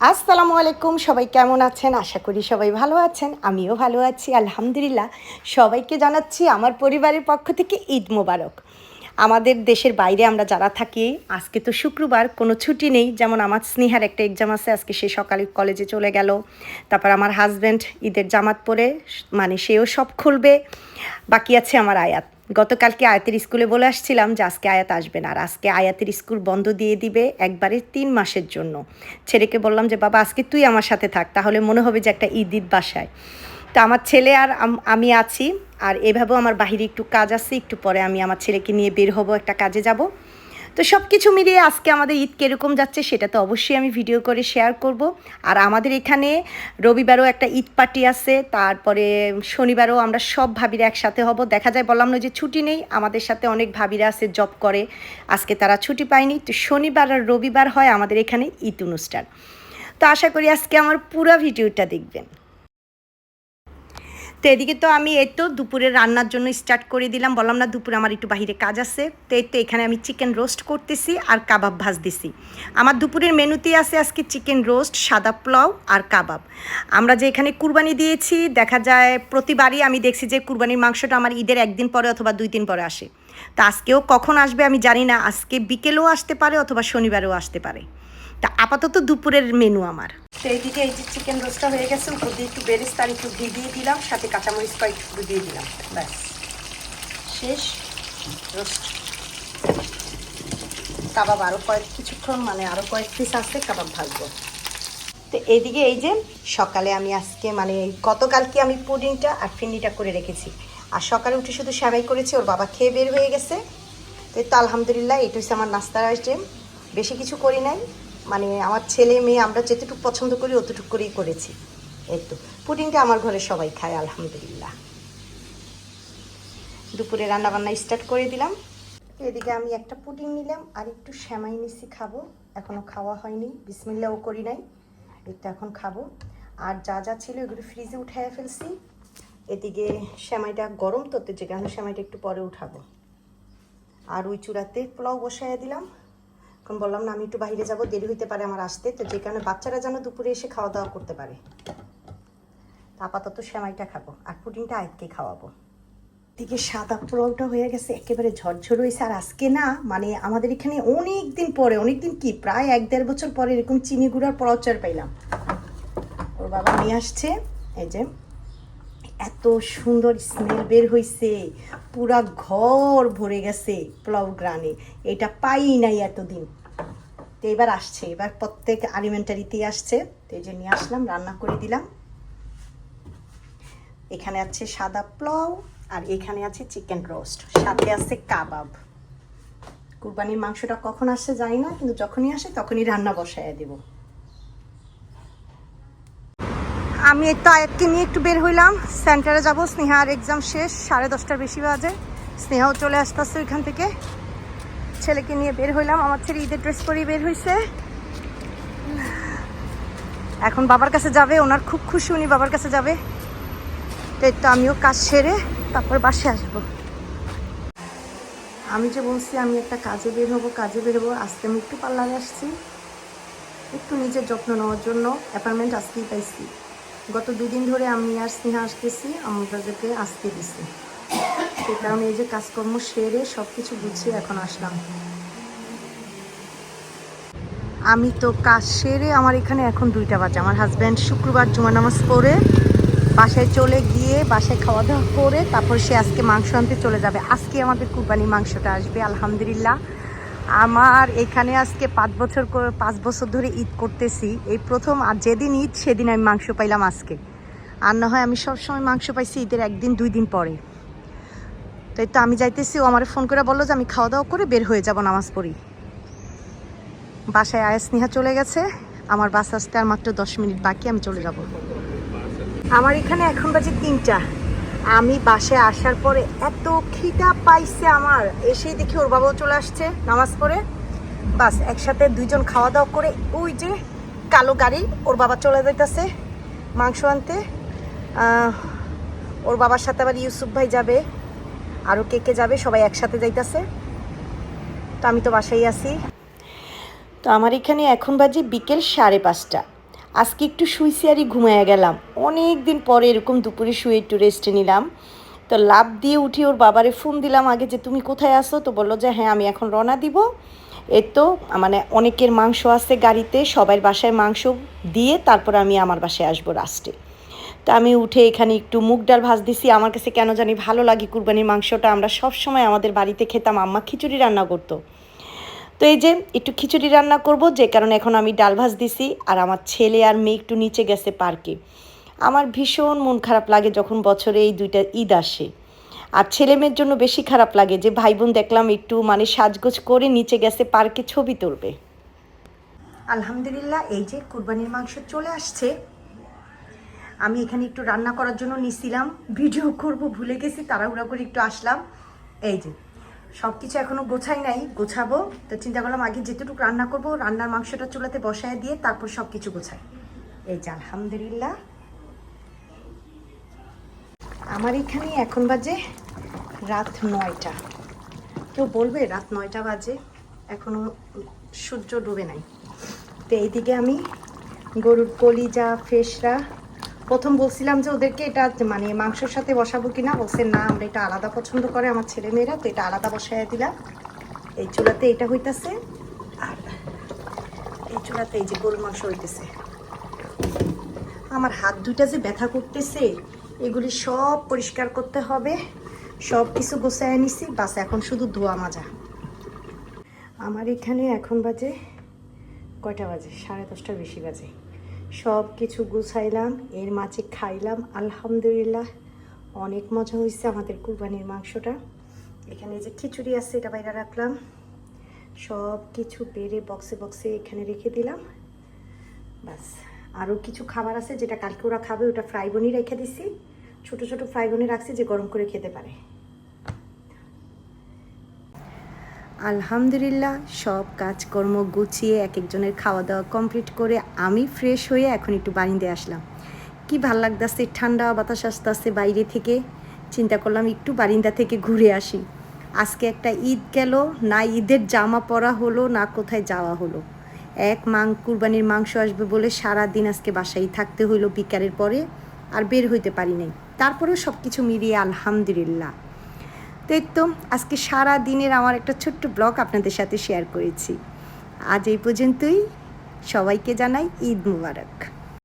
আসসালামু আলাইকুম, সবাই কেমন আছেন? আশা করি সবাই ভালো আছেন, আমিও ভালো আছি, আলহামদুলিল্লাহ। সবাইকে জানাচ্ছি আমার পরিবারের পক্ষ থেকে ঈদ মোবারক। আমাদের দেশের বাইরে আমরা যারা থাকি, আজকে তো শুক্রবার, কোনো ছুটি নেই। যেমন আমার স্নেহার একটা এক্সাম আছে, আজকে সে সকালে কলেজে চলে গেল। তারপর আমার হাজব্যান্ড ঈদের জামাত পরে মানে সেও সব খুলবে। বাকি আছে আমার আয়াত। গতকালকে আয়াতের স্কুলে বলে আসছিলাম যে আজকে আয়াত আসবে না, আর আজকে আয়াতের স্কুল বন্ধ দিয়ে দিবে একবারে তিন মাসের জন্য। ছেলেকে বললাম যে, বাবা, আজকে তুই আমার সাথে থাক, তাহলে মনে হবে যে একটা ঈদ বাসায়। তো আমার ছেলে আর আমি আছি, আর এভাবেও আমার বাহিরে একটু কাজ আছে, একটু পরে আমি আমার ছেলেকে নিয়ে বের হব, একটা কাজে যাব। তো সব কিছু মিলিয়ে আজকে আমাদের ঈদ কীরকম যাচ্ছে সেটা তো অবশ্যই আমি ভিডিও করে শেয়ার করব। আর আমাদের এখানে রবিবারও একটা ঈদ পার্টি আছে, তারপরে শনিবারও আমরা সব ভাবিরা একসাথে হব। দেখা যায় বললাম না যে ছুটি নেই, আমাদের সাথে অনেক ভাবিরা আছে জব করে। আজকে তারা ছুটি পায়নি, তো শনিবার আর রবিবার হয় আমাদের এখানে ঈদ অনুষ্ঠান। তো আশা করি আজকে আমার পুরো ভিডিওটা দেখবেন। তো এদিকে তো আমি এই তো দুপুরে রান্নার জন্য স্টার্ট করে দিলাম। বললাম, না, দুপুরে আমার একটু বাহিরে কাজ আছে। তো এই তো এখানে আমি চিকেন রোস্ট করতেছি আর কাবাব ভাজতেছি। আমার দুপুরের মেনুতে আছে আজকে চিকেন রোস্ট সাদা পোলাও আর কাবাব। আমরা যে এখানে কুরবানি দিয়েছি, দেখা যায় প্রতিবারই আমি দেখছি যে কুরবানির মাংসটা আমার ঈদের একদিন পরে অথবা দুই দিন পরে আসে। তো আজকেও কখন আসবে আমি জানি না। আজকে বিকেলেও আসতে পারে অথবা শনিবারেও আসতে পারে। তা আপাতত দুপুরের মেনু আমার। তো এইদিকে এই যে চিকেন রোস্টটা হয়ে গেছে, উপর দিয়ে একটু বেরেস্তা আর একটু ঘি দিয়ে দিলাম, সাথে কাঁচামরিচ কয়েকটু দিয়ে দিলাম। ব্যাস। শেষ। রোস্ট কাবাব আরও কয়েক কিছুক্ষণ মানে আরও কয়েক পিস আছে, কাবাব ভাজবো। তো এইদিকে এই যে, সকালে আমি আজকে মানে গতকালকে আমি পুডিংটা আর ফিন্নিটা করে রেখেছি। আর সকালে উঠে শুধু সেবাই করেছি, ওর বাবা খেয়ে বের হয়ে গেছে। তো তো আলহামদুলিল্লাহ, এটা হচ্ছে আমার নাস্তার আইটেম বেশি কিছু করি নাই। মানে আমার ছেলে, মেয়ে, আমরা যেতটুকু পছন্দ করি, অতটুকু করেই করেছি। এই তো। পুডিংটা আমার ঘরে সবাই খায়, আলহামদুলিল্লাহ। দুপুরে রান্নাবান্না স্টার্ট করে দিলাম। এদিকে আমি একটা পুডিং নিলাম, আর একটু শ্যামাই নিছি খাব। এখনও খাওয়া হয়নি বিসমিল্লাও করি নাই। এটা এখন খাব। আর যা যা ছিল এগুলো ফ্রিজে উঠাইয়া ফেলছি। এদিকে শ্যামাইটা গরম, তো যে কারণে শ্যামাইটা একটু পরে উঠাবো। আর ওই চূড়াতে পোলাও বসাইয়া দিলাম। এখন বললাম, না, আমি একটু বাইরে যাব, দেরি হইতে পারে আমার আসতে। তো যে কারণে বাচ্চারা যেন দুপুরে এসে খাওয়া দাওয়া করতে পারে। আপাতত শ্যামাইটা খাব, আর পুডিংটা আয়তকে খাওয়াবো। দিকে সাদা পোলাওটা হয়ে গেছে, একেবারে ঝরঝর হয়েছে আর আজকে না মানে আমাদের এখানে অনেক দিন পরে, অনেক দিন কি, প্রায় এক দেড় বছর পরে এরকম চিনি গুঁড়ার পোলাও চার পাইলাম। ওর বাবা নিয়ে আসছে, এই যে। এত সুন্দর স্মেল বের হয়েছে পুরা ঘর ভরে গেছে পোলাও গ্রানে। এটা পাই নাই এতদিন। তো এবার আসছে, এবার প্রত্যেক আলিমেন্টারিতে আসছে। তো এই যে নিয়ে আসলাম, রান্না করে দিলাম। এখানে আছে সাদা পোলাও আর এখানে আছে চিকেন রোস্ট সাথে আছে কাবাব। কুরবানির মাংসটা কখন আসে জানি না, কিন্তু যখনই আসে তখনই রান্না বসায় দেব। আমি একটু আয়াতকে নিয়ে একটু বের হইলাম। সেন্টারে যাব, স্নেহার এক্সাম শেষ, সাড়ে দশটার বেশি বাজে। স্নেহাও চলে আসতেছে ওইখান থেকে। ছেলেকে নিয়ে বের হইলাম, আমার ছেলে ঈদের ড্রেস পরেই বের হয়েছে এখন বাবার কাছে যাবে, ওনার খুব খুশি উনি বাবার কাছে যাবে। তো তো আমিও কাজ সেরে তারপর বাসে আসব। আমি যে বলছি, আমি একটা কাজে বের হব, কাজে বের হব, আজকে আমি একটু পার্লারে আসছি। একটু নিজের যত্ন নেওয়ার জন্য, অ্যাপার্টমেন্ট আজকেই পাইছি। গত দুদিন ধরে আমি আর স্নেহা আসতেছি আমাদেরকে আসতে দিছি। সেই কারণে এই যে কাজকর্ম সেরে সব কিছু গুছিয়ে এখন আসলাম। আমি তো কাজ সেরে আমার এখানে এখন দুইটা বাজে। আমার হাজব্যান্ড শুক্রবার জুমা নামাজ পড়ে, বাসায় চলে গিয়ে বাসায় খাওয়া দাওয়া করে, তারপর সে আজকে মাংস আনতে চলে যাবে। আজকে আমাদের কুরবানি মাংসটা আসবে, আলহামদুলিল্লাহ। আমার এখানে আজকে পাঁচ বছর পাঁচ বছর ধরে ঈদ করতেছি। এই প্রথম আর যেদিন ঈদ, সেদিন আমি মাংস পাইলাম আজকে। আর না হয় আমি সবসময় মাংস পাইছি ঈদের একদিন, দুই দিন পরে। তাই তো আমি যাইতেছি, ও আমার ফোন করে বলল যে আমি খাওয়া দাওয়া করে বের হয়ে যাব নামাজ পড়ি। বাসায় আয়াস নিহা চলে গেছে। আমার বাস আসতে আর মাত্র দশ মিনিট বাকি, আমি চলে যাব। আমার এখানে এখন বাজে তিনটা। আমি বাসে আসার পরে এত খিদা পাইছে আমার। এসেই দেখি ওর বাবাও চলে আসছে নামাজ পড়ে। বাস, একসাথে দুইজন খাওয়া দাওয়া করে ওই যে কালো গাড়ি, ওর বাবা চলে যাইতেছে মাংস আনতে। ওর বাবার সাথে আবার ইউসুফ ভাই যাবে, আরও কে কে যাবে, সবাই একসাথে যাইতাছে। তো আমি তো বাসায় আছি। তো আমার এখানে এখন বাজে বিকেল সাড়ে পাঁচটা। আজকে একটু শুইছি আরই গেলাম। অনেক দিন পরে এরকম দুপুরে শুয়ে একটু রেস্টে নিলাম। তো লাভ দিয়ে উঠি ওর বাবারে ফোন দিলাম আগে যে, তুমি কোথায় আসো তো বলল যে হ্যাঁ আমি এখন রওনা দিব। এর তো মানে অনেকের মাংস আছে গাড়িতে সবার বাসায় মাংস দিয়ে তারপর আমি আমার বাসায় আসব লাস্টে তো আমি উঠে এখানে একটু মুগ ডাল ভাজ দিছি। আমার কাছে কেন জানি ভালো লাগে কুরবানির মাংসটা। আমরা সব সময় আমাদের বাড়িতে খেতাম, আম্মা খিচুড়ি রান্না করতো। তো এই যে একটু খিচুড়ি রান্না করব, যে কারণে এখন আমি ডাল ভাজ দিছি, আর আমার ছেলে আর মেয়ে একটু নিচে গেছে পার্কে। আমার ভীষণ মন খারাপ লাগে যখন বছরে এই দুইটা ঈদ আসে। আর ছেলে মেয়ের জন্য বেশি খারাপ লাগে যে ভাই বোন দেখলাম একটু মানে সাজগোজ করে নিচে গেছে পার্কে ছবি তুলবে। আলহামদুলিল্লাহ, এই যে কুরবানির মাংস চলে আসছে। আমি এখানে একটু রান্না করার জন্য নিছিলাম, ভিডিও করব, ভুলে গেছি, তাড়াহুড়া করে একটু আসলাম। এই যে সব কিছু এখনও গোছাই নাই, গোছাবো। তো চিন্তা করলাম আগে যেটুকু রান্না করব, রান্নার মাংসটা চুলাতে বসায় দিয়ে তারপর সব কিছু গোছাই। এই যে আলহামদুলিল্লাহ। আমার এখানে এখন বাজে রাত নয়টা। কেউ বলবে রাত নয়টা বাজে, এখনও সূর্য ডুবে নাই। তো এইদিকে আমি গরুর কলিজা, ফেসরা প্রথম বলছিলাম যে ওদেরকে এটা মানে মাংসের সাথে বসাবো কিনা। বলছে, না, আমরা এটা আলাদা পছন্দ করে আমার ছেলে মেয়েরা, তো এটা আলাদা বসাইয়া দিলাম। এই চুলাতে এটা হইতাছে, আর এই চুলাতে এই যে গরুর মাংস হইতেছে। আমার হাত দুইটা যে ব্যথা করতেছে, এগুলি সব পরিষ্কার করতে হবে। সব কিছু গোছায় নিছি, বাস এখন শুধু ধোয়া মাজা। আমার এখানে এখন বাজে কয়টা বাজে? সাড়ে দশটার বেশি বাজে। সব কিছু গুছাইলাম, এর মাঝে খাইলাম, আলহামদুলিল্লাহ। অনেক মজা হয়েছে আমাদের কুরবানির মাংসটা। এখানে যে খিচুড়ি আছে এটা বাইরে রাখলাম। সব কিছু বেড়ে বক্সে বক্সে এখানে রেখে দিলাম। ব্যাস। আরও কিছু খাবার আছে যেটা কালকে ওরা খাবে, ওটা ফ্রাই বনি রেখে দিছি। ছোট ছোট ফ্রাই বনি রাখছি যে গরম করে খেতে পারে। আলহামদুলিল্লাহ, সব কাজকর্ম গুছিয়ে এক একজনের খাওয়া দাওয়া কমপ্লিট করে আমি ফ্রেশ হয়ে এখন একটু বারিন্দে আসলাম। কি ভালো লাগতেছে, ঠান্ডা বাতাস আসতেছে বাইরে থেকে। চিন্তা করলাম একটু বারিন্দা থেকে ঘুরে আসি। আজকে একটা ঈদ গেল, না ঈদের জামা পরা হলো, না কোথায় যাওয়া হলো। এক মাং কুরবানির মাংস আসবে বলে সারা দিন আজকে বাসায় থাকতে হইল বিকালের পরে, আর বের হইতে পারি নাই। তারপরেও সব কিছু মিলিয়ে আলহামদুলিল্লাহ। তো তো আজকে সারা দিনের আমার একটা ছোট্ট ব্লগ আপনাদের সাথে শেয়ার করেছি। আজ এই পর্যন্তই। সবাইকে জানাই ঈদ মুবারক।